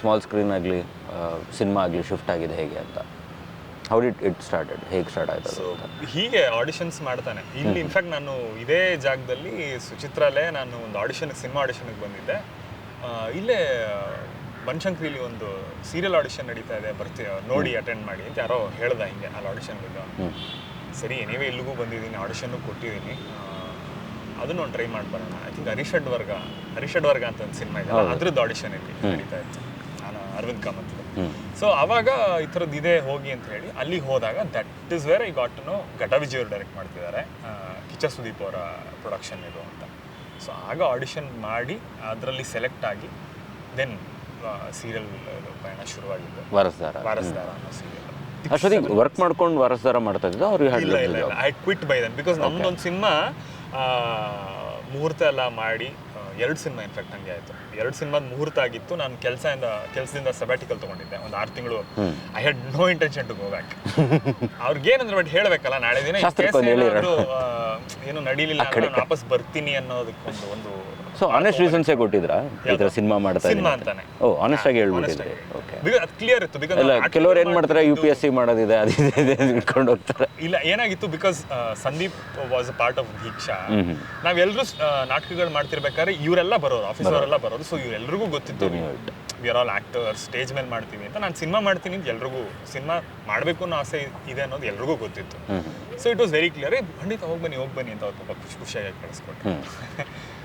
Small screen ಆಗಲಿ cinema ಆಗಲಿ shift ಆಗಿದೆ ಹೇಗೆ ಅಂತ. ಹೌ ಡಿಟ್ ಇಟ್ ಸ್ಟಾರ್ಟೆಡ್ ಹೇಗೆ ಸ್ಟಾರ್ಟ್ ಆಯ್ತು ಸೊ ಹೀಗೆ ಆಡಿಷನ್ಸ್ ಮಾಡ್ತಾನೆ. ಇಲ್ಲಿ ಇನ್ಫ್ಯಾಕ್ಟ್ ನಾನು ಇದೇ ಜಾಗದಲ್ಲಿ ಸುಚಿತ್ರಲ್ಲೇ ನಾನು ಒಂದು ಆಡಿಷನ್ಗೆ ಸಿನಿಮಾ ಆಡಿಷನ್ಗೆ ಬಂದಿದ್ದೆ. ಇಲ್ಲೇ ಬನಶಂಕರಿಲಿ ಒಂದು ಸೀರಿಯಲ್ ಆಡಿಷನ್ ನಡೀತಾ ಇದೆ ಬರ್ತೀಯ ನೋಡಿ ಅಟೆಂಡ್ ಮಾಡಿ ಅಂತ ಯಾರೋ ಹೇಳ್ದ ಹಿಂಗೆ ಅಲ್ಲಿ ಆಡಿಷನ್ ಬಂದು ಸರಿ ನೀವೇ ಇಲ್ಲಿಗೂ ಬಂದಿದ್ದೀನಿ ಆಡಿಷನ್ನು ಕೊಟ್ಟಿದ್ದೀನಿ. ಅದನ್ನು ಒಂದು ಟ್ರೈ ಮಾಡಿ ಬರೋಣ ಐ ಥಿಂಕ್ ಹರಿಷಡ್ ವರ್ಗ ಹರಿಷಡ್ ವರ್ಗ ಅಂತ ಒಂದು ಸಿನಿಮಾ ಇದೆ ಅದ್ರದ್ದು ಆಡಿಷನ್ ಇಲ್ಲಿ ನಡೀತಾ ಇತ್ತು. ಅರವಿಂದ್ ಕಾಮತ್ ಸೊ ಅವಾಗ ಈ ಥರದ್ದು ಇದೆ ಹೋಗಿ ಅಂತ ಹೇಳಿ ಅಲ್ಲಿಗೆ ಹೋದಾಗ that is where I got no ಘಟ ವಿಜಯ್ ಅವರು ಡೈರೆಕ್ಟ್ ಮಾಡ್ತಿದ್ದಾರೆ. ಕಿಚ್ಚ ಸುದೀಪ್ ಅವರ ಪ್ರೊಡಕ್ಷನ್ ಇದು ಅಂತ. ಸೊ ಆಗ ಆಡಿಷನ್ ಮಾಡಿ ಅದರಲ್ಲಿ ಸೆಲೆಕ್ಟ್ ಆಗಿ ದೆನ್ ಸೀರಿಯಲ್ ಪಯಣ ಶುರುವಾಗಿದ್ದು. ವಾರಸ್ದಾರ. ವಾರಸ್ದಾರ ಅನ್ನೋ ಸೀರಿಯಲ್ ಅಷ್ಟೊತ್ತಿಗೆ ವರ್ಕ್ ಮಾಡ್ಕೊಂಡು ವಾರಸ್ದಾರ ಮಾಡ್ತಾ ಇದ್ದ ಅವ್ರಿಗೆ ಇಲ್ಲ I quit by then because ನಮ್ದೊಂದು ಸಿನಿಮಾ ಮುಹೂರ್ತ ಎಲ್ಲ ಮಾಡಿ ಎರಡು ಸಿನಿಮಾ ಇನ್ಫ್ಯಾಕ್ಟ್ ಹಂಗೆ ಆಯಿತು. ಎರಡು ಸಿನಿಮಾದ ಮುಹೂರ್ತ ಆಗಿತ್ತು ನಾನು ಕೆಲಸದಿಂದ ಕೆಲಸದಿಂದ ಸಬ್ಯಾಟಿಕಲ್ ತೊಗೊಂಡಿದ್ದೆ ಒಂದು ಆರು ತಿಂಗಳು. I had no intention to go back ಅವ್ರಿಗೆ ಏನಂದ್ರೆ ಬಟ್ ಹೇಳಬೇಕಲ್ಲ ನಾಳೆ ದಿನ ಒಂದು ಏನು ನಡೀಲಿಲ್ಲ ನಾನು ವಾಪಸ್ ಬರ್ತೀನಿ ಅನ್ನೋದಕ್ಕೊಂದು ಒಂದು ಸೊ ಆನೆಸ್ಟ್ ರೀಸನ್ಸೇ ಕೊಟ್ಟಿದ್ರಾ? ಈ ಥರ ಸಿನಿಮಾ ಮಾಡ್ತಾ ಸಿನಿಮಾ ಅಂತಾನೆ. ಓ ಆನೆಸ್ಟ್ ಆಗಿ ಹೇಳ್ಬಿಟ್ಟಿದ್ರಿ. ಓಕೆ ಬಿಕಾಸ್ ಅದು ಕ್ಲಿಯರ್ ಇತ್ತು. ಬಿಕಾಸ್ ಇಲ್ಲ ಕೆಲವ್ರು ಏನು ಮಾಡ್ತಾರೆ? ಯು ಪಿ ಎಸ್ ಸಿ ಮಾಡೋದಿದೆ ಇದೆ ಇಟ್ಕೊಂಡು ಹೋಗ್ತಾರೆ. ಇಲ್ಲ ಏನಾಗಿತ್ತು? Because Sandeep was a part of Deeksha ನಾವೆಲ್ಲರೂ ನಾಟಕಗಳು ಮಾಡ್ತಿರ್ಬೇಕಾದ್ರೆ ಇವರೆಲ್ಲ ಬರೋರು ಆಫೀಸ್ ಅವರೆಲ್ಲ ಬರೋರು. ಸೊ ಇವರೆಲ್ಲರಿಗೂ ಗೊತ್ತಿತ್ತು. We are all actor stage ಮೇಲೆ ಮಾಡ್ತೀವಿ ಅಂತ. ನಾನು ಸಿನಿಮಾ ಮಾಡ್ತೀನಿ ಅಂತ ಎಲ್ರಿಗೂ ಸಿನಿಮಾ ಮಾಡಬೇಕು ಅನ್ನೋ ಆಸೆ ಇದೆ ಅನ್ನೋದು ಎಲ್ರಿಗೂ ಗೊತ್ತಿತ್ತು. So it was very clear ಖಂಡಿತ ಹೋಗಿ ಬನ್ನಿ ಹೋಗಿ ಬನ್ನಿ ಅಂತ ಅವ್ರು ಪಾಪ ಖುಷಿ ಖುಷಿಯಾಗಿ ಕಳಿಸ್ಕೊಟ್ರು.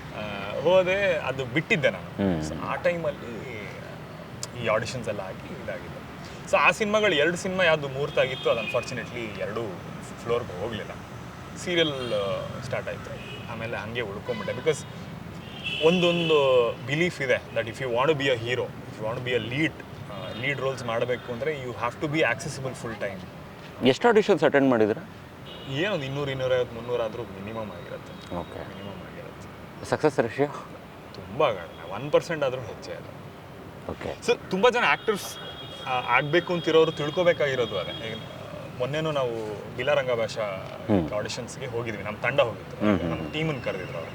ಹೋದೆ ಅದು ಬಿಟ್ಟಿದ್ದೆ ನಾನು. ಸೊ ಆ ಟೈಮಲ್ಲಿ ಈ ಆಡಿಷನ್ಸ್ ಎಲ್ಲ ಹಾಕಿ ಇದಾಗಿದೆ. ಸೊ ಆ ಸಿನಿಮಾಗಳು ಎರಡು ಸಿನಿಮಾ ಯಾವುದು ಮುಹೂರ್ತ ಆಗಿತ್ತು ಅದು ಅನ್ಫಾರ್ಚುನೇಟ್ಲಿ ಎರಡೂ ಫ್ಲೋರ್ಗೆ ಹೋಗಲಿಲ್ಲ. ಸೀರಿಯಲ್ ಸ್ಟಾರ್ಟ್ ಆಯಿತು. ಆಮೇಲೆ ಹಾಗೆ ಉಳ್ಕೊಂಬಿಟ್ಟೆ. ಬಿಕಾಸ್ ಒಂದೊಂದು ಬಿಲೀಫ್ ಇದೆ that if you want be a hero if you want be a lead lead roles ಮಾಡಬೇಕು ಅಂದರೆ you have to be accessible full time ಎಷ್ಟು ಆಡಿಷನ್ಸ್ ಅಟೆಂಡ್ ಮಾಡಿದ್ರೆ ಏನೊಂದು ಇನ್ನೂರು ಇನ್ನೂರೈವತ್ತು ಮುನ್ನೂರಾದರೂ ಮಿನಿಮಮ್ ಆಗಿರುತ್ತೆ. ಓಕೆ ಮಿನಿಮಮ್ ಆಗಿರುತ್ತೆ. ಸಕ್ಸಸ್ ರೇಷಿಯೋ ತುಂಬ ಕಡಿಮೆ ಒನ್ ಪರ್ಸೆಂಟ್ ಆದರೂ ಹೆಚ್ಚೇ ಇಲ್ಲ ಓಕೆ ಸರ್ ತುಂಬ ಜನ ಆ್ಯಕ್ಟರ್ಸ್ ಆಗಬೇಕು ಅಂತಿರೋರು ತಿಳ್ಕೊಬೇಕಾಗಿರೋದು ಅದೇ. ಮೊನ್ನೆನೂ ನಾವು ಬಿಲಾರಂಗ ಭಾಷಾ ಆಡಿಷನ್ಸ್ಗೆ ಹೋಗಿದ್ವಿ ನಮ್ಮ ತಂಡ ಹೋಗಿತ್ತು. ನಮ್ಮ ಟೀಮನ್ನು ಕರೆದಿದ್ರು ಅವರು.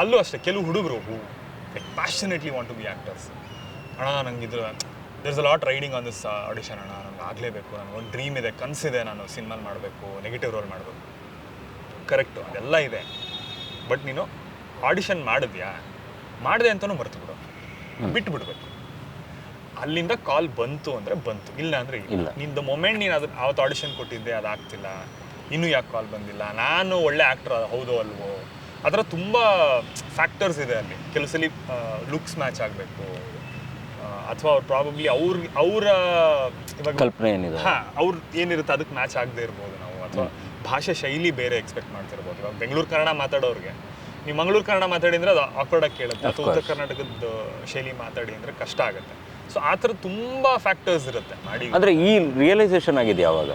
ಅಲ್ಲೂ ಅಷ್ಟೇ ಕೆಲವು ಹುಡುಗರು who like passionately want to be actors ಅಣ್ಣ ನಂಗಿದ್ರು others a lot riding on this audition ಅಣ್ಣ ನಂಗೆ ಆಗಲೇಬೇಕು ನನಗೆ ಒಂದು ಡ್ರೀಮ್ ಇದೆ ಕನಸಿದೆ ನಾನು ಸಿನಿಮಾಲ್ ಮಾಡಬೇಕು ನೆಗೆಟಿವ್ ರೋಲ್ ಮಾಡಬೇಕು. ಕರೆಕ್ಟು ಅದೆಲ್ಲ ಇದೆ. ಬಟ್ ನೀನು ಆಡಿಷನ್ ಮಾಡಿದ್ಯಾ? ಮಾಡಿದೆ ಅಂತಲೂ ಮರ್ತು ಬಿಡು. ಬಿಟ್ಟು ಬಿಡ್ಬೇಕು ಅಲ್ಲಿಂದ ಕಾಲ್ ಬಂತು ಅಂದರೆ ಬಂತು. ಇಲ್ಲ ಅಂದರೆ ಇಲ್ಲ. ನಿಂದ ಮೊಮೆಂಟ್ ನೀನು ಅದು ಅವತ್ತು ಆಡಿಷನ್ ಕೊಟ್ಟಿದ್ದೆ ಅದಾಗ್ತಿಲ್ಲ ಇನ್ನೂ ಯಾಕೆ ಕಾಲ್ ಬಂದಿಲ್ಲ? ನಾನು ಒಳ್ಳೆ ಆಕ್ಟರ್ ಹೌದೋ ಅಲ್ವೋ? ಅದರ ತುಂಬಾ ತುಂಬ ಫ್ಯಾಕ್ಟರ್ಸ್ ಇದೆ ಅಲ್ಲಿ. ಕೆಲವು ಸಲ ಲುಕ್ಸ್ ಮ್ಯಾಚ್ ಆಗಬೇಕು. ಅಥವಾ ಅವ್ರು ಪ್ರಾಬಬ್ಲಿ ಅವ್ರ ಅವರ ಇವಾಗ ಕಲ್ಪನೆ ಏನಿದೆ? ಹಾ ಅವ್ರು ಏನಿರುತ್ತೆ ಅದಕ್ಕೆ ಮ್ಯಾಚ್ ಆಗದೆ ಇರ್ಬೋದು ನಾವು. ಅಥವಾ ಭಾಷೆ ಶೈಲಿ ಬೇರೆ ಎಕ್ಸ್ಪೆಕ್ಟ್ ಮಾಡ್ತಿರ್ಬೋದು. ಇವಾಗ ಬೆಂಗಳೂರು ಕನ್ನಡ ಮಾತಾಡೋರಿಗೆ. ನೀವು ಮಂಗಳೂರು ಕನ್ನಡ ಮಾತಾಡಿ ಅಂದ್ರೆ ಅದು ಆಕ್ವರ್ಡ್ ಆಗಿ ಕೇಳುತ್ತೆ. ಅಥವಾ ಉತ್ತರ ಕರ್ನಾಟಕದ ಶೈಲಿ ಮಾತಾಡಿ ಅಂದ್ರೆ ಕಷ್ಟ ಆಗುತ್ತೆ. ಸೊ ಆ ಥರ ತುಂಬ ಫ್ಯಾಕ್ಟರ್ಸ್ ಇರುತ್ತೆ ಮಾಡಿ. ಅಂದ್ರೆ ಈ ರಿಯಲೈಸೇಷನ್ ಆಗಿದೆ ಯಾವಾಗ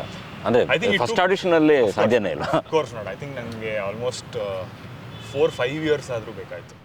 ಅಂದ್ರೆ ಐ ಥಿಂಕ್ ಫಸ್ಟ್ ಆಡಿಷನಲ್ಲಿ ಸಾಧ್ಯನೇ ಇಲ್ಲ. ಕೋರ್ಸ್ ನೋಡಿ. ಐ ಥಿಂಕ್ ನನಗೆ ಆಲ್ಮೋಸ್ಟ್ ಫೋರ್ ಫೈವ್ ಇಯರ್ಸ್ ಆದರೂ ಬೇಕಾಯಿತು.